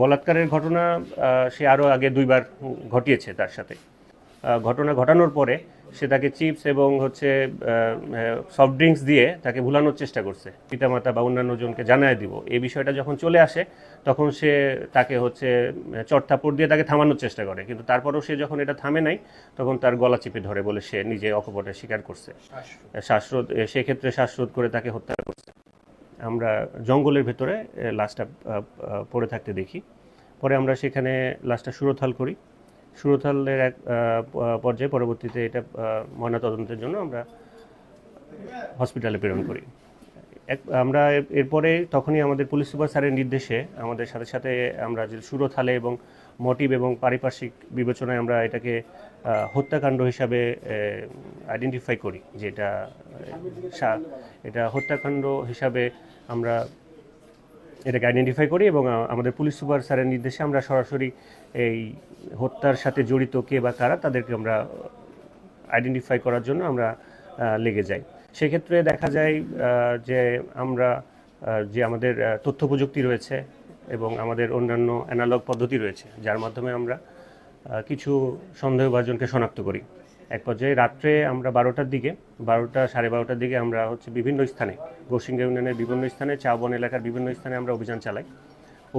বলাৎকারের ঘটনা সে আরও আগে দুইবার ঘটিয়েছে তার সাথে। ঘটনা ঘটানোর পরে সে তাকে চিপস এবং হচ্ছে সফট ড্রিঙ্কস দিয়ে তাকে ভুলানোর চেষ্টা করছে। পিতামাতা বা অন্যান্য জনকে জানায় দিব। এই বিষয়টা যখন চলে আসে তখন সে তাকে হচ্ছে চটথাপড় দিয়ে তাকে থামানোর চেষ্টা করে। কিন্তু তারপরেও সে যখন এটা থামে নাই তখন তার গলা চিপে ধরে বলে সে নিজে অকপটে স্বীকার করছে। শ্বাসরোধ। সেক্ষেত্রে শ্বাসরোধ করে তাকে হত্যা করছে। আমরা জঙ্গলের ভেতরে লাশটা পড়ে থাকতে দেখি। পরে আমরা সেখানে লাশটা সুরথাল করি। সুরথালের এক পর্যায়ে পরবর্তীতে এটা ময়নাতদন্তের জন্য আমরা হসপিটালে প্রেরণ করি। এক, আমরা এরপরে তখনই আমাদের পুলিশ সুপার স্যারের নির্দেশে আমাদের সাথে সাথে আমরা যে সুরথালে এবং মোটিভ এবং পারিপার্শ্বিক বিবেচনায় আমরা এটাকে হত্যাকাণ্ড হিসাবে আইডেন্টিফাই করি যে এটা এটা হত্যাকাণ্ড হিসাবে আমরা এটাকে আইডেন্টিফাই করি এবং আমাদের পুলিশ সুপার স্যারের নির্দেশে আমরা সরাসরি এই হত্যার সাথে জড়িত কে বা কারা তাদেরকে আমরা আইডেন্টিফাই করার জন্য আমরা লেগে যাই। সেক্ষেত্রে দেখা যায় যে আমরা যে আমাদের তথ্য প্রযুক্তি রয়েছে এবং আমাদের অন্যান্য অ্যানালগ পদ্ধতি রয়েছে, যার মাধ্যমে আমরা কিছু সন্দেহভাজনকে শনাক্ত করি। এক পর্যায়ে রাত্রে আমরা বারোটার দিকে, বারোটা সাড়ে বারোটার দিকে আমরা হচ্ছে বিভিন্ন স্থানে গোসিঙ্গা ইউনিয়নের বিভিন্ন স্থানে চা বন এলাকার বিভিন্ন স্থানে আমরা অভিযান চালাই।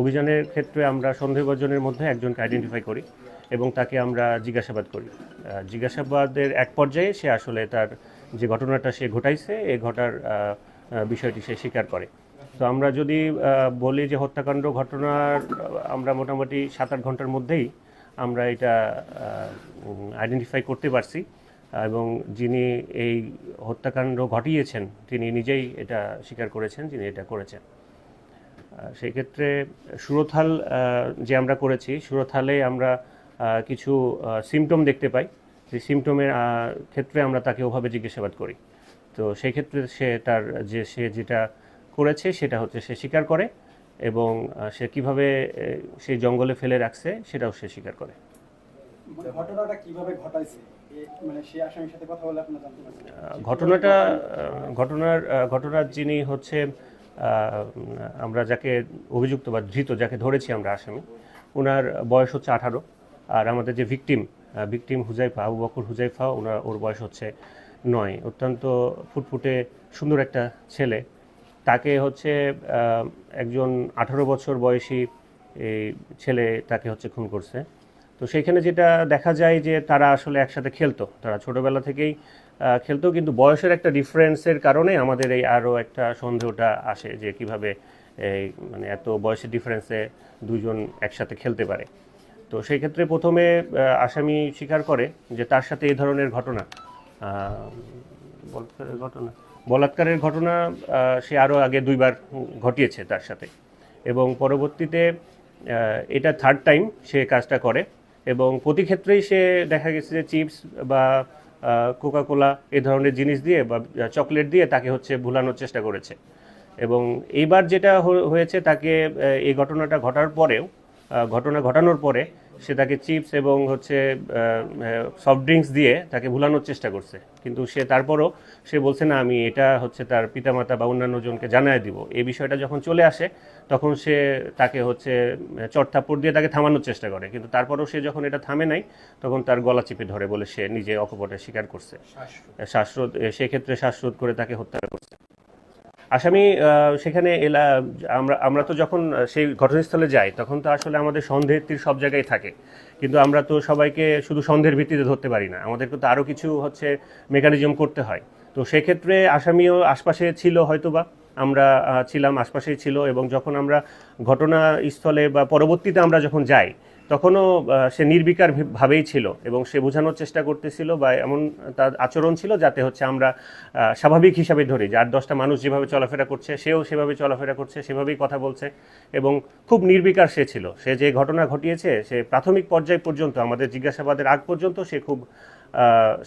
অভিযানের ক্ষেত্রে আমরা সন্দেহভাজনের মধ্যে একজনকে আইডেন্টিফাই করি এবং তাকে আমরা জিজ্ঞাসাবাদ করি। জিজ্ঞাসাবাদের এক পর্যায়ে সে আসলে তার যে ঘটনাটা সে ঘটাইছে, এ ঘটার বিষয়টি সে স্বীকার করে। তো আমরা যদি বলি যে হত্যাকাণ্ড ঘটনার আমরা মোটামুটি সাত আট ঘণ্টার মধ্যেই আমরা এটা আইডেন্টিফাই করতে পারছি এবং যিনি এই হত্যাকাণ্ড ঘটিয়েছেন, তিনি নিজেই এটা স্বীকার করেছেন, যিনি এটা করেছেন। সেই ক্ষেত্রে সুরথাল যে আমরা করেছি, সুরথালে আমরা কিছু সিমটম দেখতে পাই। সেই সিমটমের ক্ষেত্রে আমরা তাকে ওভাবে জিজ্ঞাসাবাদ করি। তো সেই ক্ষেত্রে সে তার যে সে যেটা করেছে সেটা হচ্ছে সে স্বীকার করে এবং সে কীভাবে সেই জঙ্গলে ফেলে রাখছে সেটাও সে স্বীকার করে। মানে ঘটনাটা কীভাবে ঘটাইছে? মানে ঘটনাটা ঘটনার ঘটনার যিনি হচ্ছে আমরা যাকে অভিযুক্ত বা ধৃত যাকে ধরেছি আমরা আসামি ওনার বয়স হচ্ছে আঠারো আর আমাদের যে ভিকটিম ভিকটিম হুজাইফা, আবু বকর হুজাইফা, ওনার ওর বয়স হচ্ছে নয়। অত্যন্ত ফুটফুটে সুন্দর একটা ছেলে। তাকে হচ্ছে একজন আঠারো বছর বয়সী এই ছেলে তাকে হচ্ছে খুন করছে। তো সেইখানে যেটা দেখা যায় যে তারা আসলে একসাথে খেলতো। তারা ছোটোবেলা থেকেই খেলতো, কিন্তু বয়সের একটা ডিফারেন্সের কারণে আমাদের এই আরও একটা সন্দেহটা আসে যে কীভাবে এই মানে এত বয়সের ডিফারেন্সে দুজন একসাথে খেলতে পারে। তো সেই ক্ষেত্রে প্রথমে আসামি স্বীকার করে যে তার সাথে এই ধরনের ঘটনা বলাৎকারের ঘটনা বলাৎকারের ঘটনা সে আরও আগে দুইবার ঘটিয়েছে তার সাথে। এবং পরবর্তীতে এটা থার্ড টাইম সে কাজটা করে এবং প্রতি ক্ষেত্রেই সে দেখা গেছে যে চিপস বা কোকা কোলা এই ধরনের জিনিস দিয়ে বা, চকলেট দিয়ে তাকে হচ্ছে ভুলানোর চেষ্টা করেছে। এবং এইবার যেটা হয়েছে তাকে এই ঘটনাটা ঘটার পরেও ঘটনা ঘটানোর পরে সে তাকে চিপস এবং হচ্ছে সফট ড্রিঙ্কস দিয়ে তাকে ভুলানোর চেষ্টা করছে। কিন্তু সে তারপরও সে বলছে না আমি এটা হচ্ছে তার পিতামাতা বা অন্যান্য জনকে জানায় দিব। এই বিষয়টা যখন চলে আসে তখন সে তাকে হচ্ছে চটথাপড় দিয়ে তাকে থামানোর চেষ্টা করে। কিন্তু তারপরও সে যখন এটা থামে নাই তখন তার গলা চিপে ধরে বলে সে নিজে অকপটে স্বীকার করছে। শ্বাসরোধ। সেক্ষেত্রে শ্বাসরোধ করে তাকে হত্যা করছে। আসামি সেখানে এলা, আমরা আমরা তো যখন সেই ঘটনাস্থলে যাই, তখন তো আসলে আমাদের সন্দেহের তীর সব জায়গায় থাকে। কিন্তু আমরা তো সবাইকে শুধু সন্দেহের ভিত্তিতে ধরতে পারি না। আমাদেরকে তো আরও কিছু হচ্ছে মেকানিজম করতে হয়। তো সেক্ষেত্রে আসামিও আশপাশে ছিল হয়তোবা, আমরা ছিলাম, আশপাশেই ছিল এবং যখন আমরা ঘটনাস্থলে বা পরবর্তীতে আমরা যখন যাই তখনও সে নির্বিকার ভাবেই ছিল এবং সে বোঝানোর চেষ্টা করতেছিল বা এমন তার আচরণ ছিল যাতে হচ্ছে আমরা স্বাভাবিক হিসাবে ধরি। যে আট, দশটা মানুষ যেভাবে চলাফেরা করছে, সেও সেভাবে চলাফেরা করছে, সেভাবেই কথা বলছে এবং খুব নির্বিকার সে ছিল। সে যে ঘটনা ঘটিয়েছে, সে প্রাথমিক পর্যায় পর্যন্ত, আমাদের জিজ্ঞাসাবাদের আগ পর্যন্ত সে খুব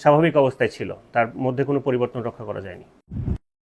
স্বাভাবিক অবস্থায় ছিল। তার মধ্যে কোনো পরিবর্তন রক্ষা করা যায়নি।